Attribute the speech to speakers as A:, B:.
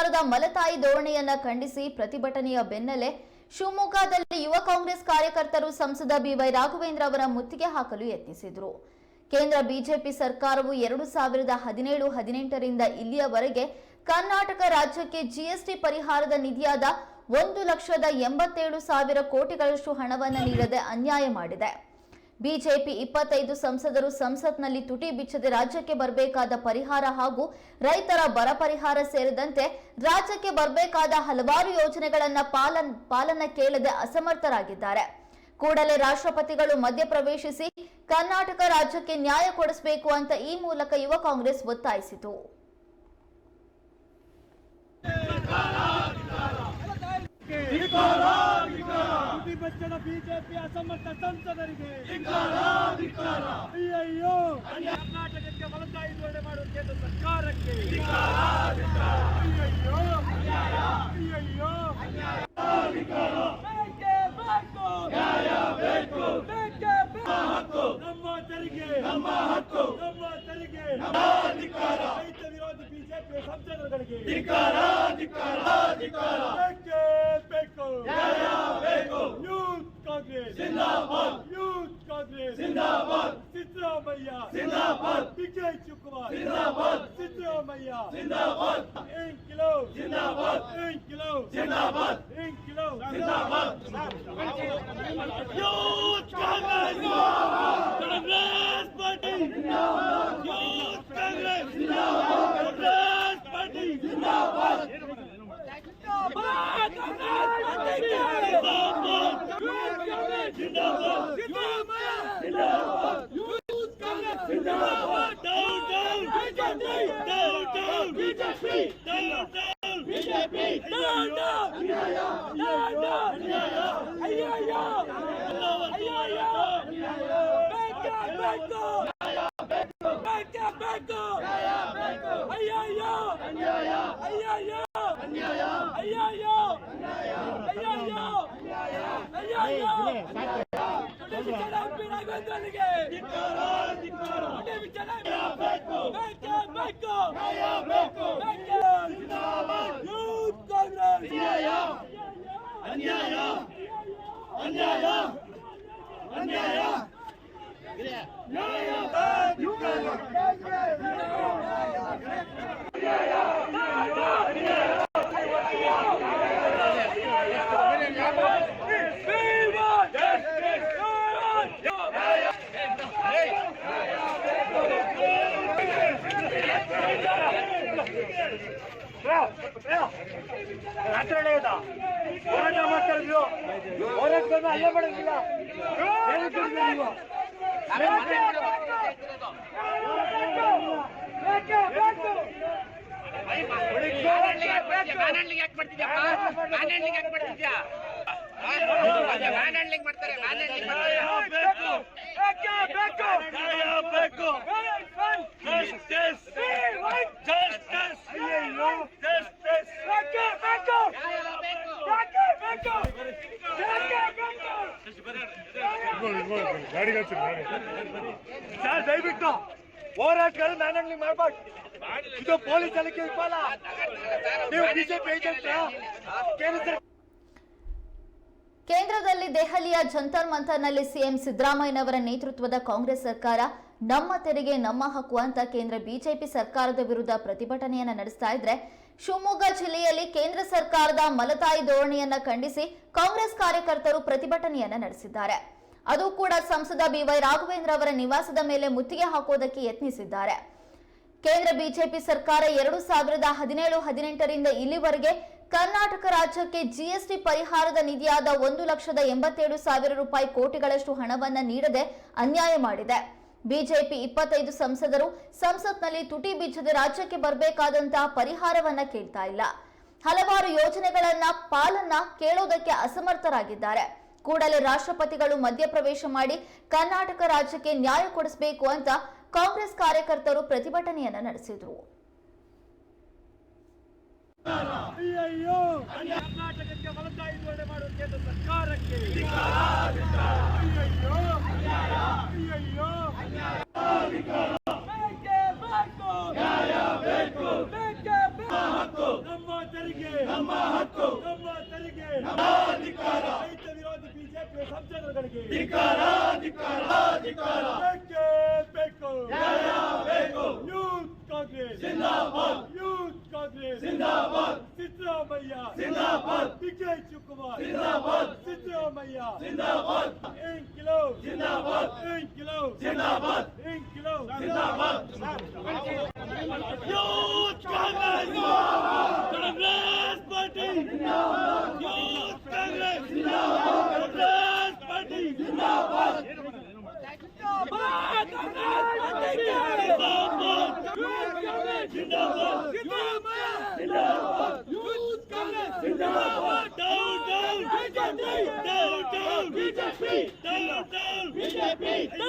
A: ಸರ್ಕಾರದ ಮಲತಾಯಿ ಧೋರಣೆಯನ್ನ ಖಂಡಿಸಿ ಪ್ರತಿಭಟನೆಯ ಬೆನ್ನಲ್ಲೇ ಶಿವಮೊಗ್ಗದಲ್ಲಿ ಯುವ ಕಾಂಗ್ರೆಸ್ ಕಾರ್ಯಕರ್ತರು ಸಂಸದ ಬಿವೈ ರಾಘವೇಂದ್ರ ಅವರ ಮುತ್ತಿಗೆ ಹಾಕಲು ಯತ್ನಿಸಿದರು. ಕೇಂದ್ರ ಬಿಜೆಪಿ ಸರ್ಕಾರವು ಎರಡು ಸಾವಿರದ ಹದಿನೇಳು, ಹದಿನೆಂಟರಿಂದ ಇಲ್ಲಿಯವರೆಗೆ ಕರ್ನಾಟಕ ರಾಜ್ಯಕ್ಕೆ ಜಿಎಸ್ಟಿ ಪರಿಹಾರದ ನಿಧಿಯಾದ ಒಂದು ಲಕ್ಷದ ಎಂಬತ್ತೇಳು ಸಾವಿರ ಕೋಟಿಗಳಷ್ಟು ಹಣವನ್ನು ನೀಡದೆ ಅನ್ಯಾಯ ಮಾಡಿದೆ. ಬಿಜೆಪಿ ಇಪ್ಪತ್ತೈದು ಸಂಸದರು ಸಂಸತ್ನಲ್ಲಿ ತುಟಿ ಬಿಚ್ಚದೆ ರಾಜ್ಯಕ್ಕೆ ಬರಬೇಕಾದ ಪರಿಹಾರ ಹಾಗೂ ರೈತರ ಬರ ಪರಿಹಾರ ಸೇರಿದಂತೆ ರಾಜ್ಯಕ್ಕೆ ಬರಬೇಕಾದ ಹಲವಾರು ಯೋಜನೆಗಳನ್ನ ಪಾಲನ್ ಪಾಲನ ಕೇಳದೆ ಅಸಮರ್ಥರಾಗಿದ್ದಾರೆ. ಕೂಡಲೇ ರಾಷ್ಟ್ರಪತಿಗಳು ಮಧ್ಯಪ್ರವೇಶಿಸಿ ಕರ್ನಾಟಕ ರಾಜ್ಯಕ್ಕೆ ನ್ಯಾಯ ಕೊಡಿಸಬೇಕು ಅಂತ ಈ ಮೂಲಕ ಯುವ ಕಾಂಗ್ರೆಸ್ ಒತ್ತಾಯಿಸಿತು.
B: ಬಚ್ಚದ ಬಿಜೆಪಿ ಅಸಮರ್ಥ ಸಂಸದರಿಗೆ. ಅಯ್ಯೋ ಕರ್ನಾಟಕಕ್ಕೆ ಮಲತಾಯಿ ಧೋರಣೆ ಮಾಡುವ ಕೇಂದ್ರ ಸರ್ಕಾರಕ್ಕೆ. ಅಯ್ಯಯ್ಯೋ. ಅಯ್ಯಯ್ಯೋ. ನಮ್ಮ ತೆರಿಗೆ. ನಮ್ಮ ಹಕ್ಕು ತೆರಿಗೆ. ರೈತ ವಿರೋಧಿ ಬಿಜೆಪಿ ಸಂಸದರುಗಳಿಗೆ. जिंदाबाद इनकलाब जिंदाबाद इनकलाब जिंदाबाद इनकलाब जिंदाबाद यूथ कांग्रेस जिंदाबाद कांग्रेस पार्टी जिंदाबाद यूथ कांग्रेस जिंदाबाद कांग्रेस पार्टी जिंदाबाद जिंदाबाद
A: कांग्रेस
B: पार्टी जिंदाबाद जिंदाबाद जिंदाबाद जिंदाबाद అన్యాయ అన్యాయ అన్యాయ ಅನ್ಯಾಯ ಅನ್ಯಾಯ ಅನ್ಯಾಯ ಆ ಯಾಕೆ ಮಾಡ್ತಾರೆ ಬೇಕು. ಬೇಕು. Justice! Justice! ಅಯ್ಯೋ Justice! ಬೆಕ್ಕ ಬೆಕ್ಕ ಬೆಕ್ಕ ಬೆಕ್ಕ ಗಾಡಿ ಸರ್, ದಯವಿಟ್ಟು ಹೋರಾಟಗಳು ನಾನಾಗ್ಲಿ ಮಾಡ್ಬಾರ್ದು ಇದು ಪೊಲೀಸ್ ಅಲ್ಲಿ ಕೇಳ್ಪಲ್ಲ ನೀವು ಬಿಜೆಪಿ ಏಜೆಂಟ್ ಕೇಂದ್ರ
A: ಕೇಂದ್ರದಲ್ಲಿ ದೆಹಲಿಯ ಜಂತರ್ ಮಂತರ್ನಲ್ಲಿ ಸಿಎಂ ಸಿದ್ದರಾಮಯ್ಯನವರ ನೇತೃತ್ವದ ಕಾಂಗ್ರೆಸ್ ಸರ್ಕಾರ ನಮ್ಮ ತೆರಿಗೆ, ನಮ್ಮ ಹಕ್ಕು ಅಂತ ಕೇಂದ್ರ ಬಿಜೆಪಿ ಸರ್ಕಾರದ ವಿರುದ್ಧ ಪ್ರತಿಭಟನೆಯನ್ನ ನಡೆಸ್ತಾ ಇದ್ರೆ ಶಿವಮೊಗ್ಗ ಜಿಲ್ಲೆಯಲ್ಲಿ ಕೇಂದ್ರ ಸರ್ಕಾರದ ಮಲತಾಯಿ ಧೋರಣೆಯನ್ನ ಖಂಡಿಸಿ ಕಾಂಗ್ರೆಸ್ ಕಾರ್ಯಕರ್ತರು ಪ್ರತಿಭಟನೆಯನ್ನ ನಡೆಸಿದ್ದಾರೆ. ಅದು ಕೂಡ ಸಂಸದ ಬಿವೈ ರಾಘವೇಂದ್ರ ಅವರ ನಿವಾಸದ ಮೇಲೆ ಮುತ್ತಿಗೆ ಹಾಕೋದಕ್ಕೆ ಯತ್ನಿಸಿದ್ದಾರೆ. ಕೇಂದ್ರ ಬಿಜೆಪಿ ಸರ್ಕಾರ ಎರಡು ಸಾವಿರದ ಹದಿನೇಳು, ಹದಿನೆಂಟರಿಂದ ಇಲ್ಲಿವರೆಗೆ ಕರ್ನಾಟಕ ರಾಜ್ಯಕ್ಕೆ ಜಿಎಸ್ಟಿ ಪರಿಹಾರದ ನಿಧಿಯಾದ ಒಂದು ಲಕ್ಷದ ಎಂಬತ್ತೇಳು ಸಾವಿರ ರೂಪಾಯಿ ಕೋಟಿಗಳಷ್ಟು ಹಣವನ್ನು ನೀಡದೆ ಅನ್ಯಾಯ ಮಾಡಿದೆ. ಬಿಜೆಪಿ ಇಪ್ಪತ್ತೈದು ಸಂಸದರು ಸಂಸತ್ನಲ್ಲಿ ತುಟಿ ಬೀಜದ ರಾಜ್ಯಕ್ಕೆ ಬರಬೇಕಾದಂತಹ ಪರಿಹಾರವನ್ನ ಕೇಳ್ತಾ ಇಲ್ಲ. ಹಲವಾರು ಯೋಜನೆಗಳನ್ನ ಪಾಲನ್ನ ಕೇಳೋದಕ್ಕೆ ಅಸಮರ್ಥರಾಗಿದ್ದಾರೆ. ಕೂಡಲೇ ರಾಷ್ಟ್ರಪತಿಗಳು ಮಧ್ಯಪ್ರವೇಶ ಮಾಡಿ ಕರ್ನಾಟಕ ರಾಜ್ಯಕ್ಕೆ ನ್ಯಾಯ ಕೊಡಿಸಬೇಕು ಅಂತ ಕಾಂಗ್ರೆಸ್ ಕಾರ್ಯಕರ್ತರು ಪ್ರತಿಭಟನೆಯನ್ನ ನಡೆಸಿದ್ರು.
B: ಅಯ್ಯೋ ಕರ್ನಾಟಕಕ್ಕೆ ವಲತಾಯಿ ಜೋಡಣೆ ಮಾಡುವ ಕೇಂದ್ರ ಸರ್ಕಾರಕ್ಕೆ ಅಯ್ಯಯ್ಯೋ ಅಯ್ಯಯ್ಯೋ ಬೇಕೇ ಬೇಕು ಬೇಕು ಬೇಕೇ ಬೇಕು ಬೇಕು ಬೇಕು ನ್ಯೂಸ್ ಕಾಂಗ್ರೆಸ್. जिंदाबाद सिद्धरामैया जिंदाबाद इनकलाब जिंदाबाद इनकलाब जिंदाबाद इनकलाब जिंदाबाद यूथ कांग्रेस जिंदाबाद कांग्रेस पार्टी जिंदाबाद यूथ कांग्रेस जिंदाबाद कांग्रेस पार्टी जिंदाबाद जिंदाबाद कांग्रेस पार्टी जिंदाबाद जिंदाबाद जिंदाबाद जिंदाबाद Congress Congress party youth Congress Congress party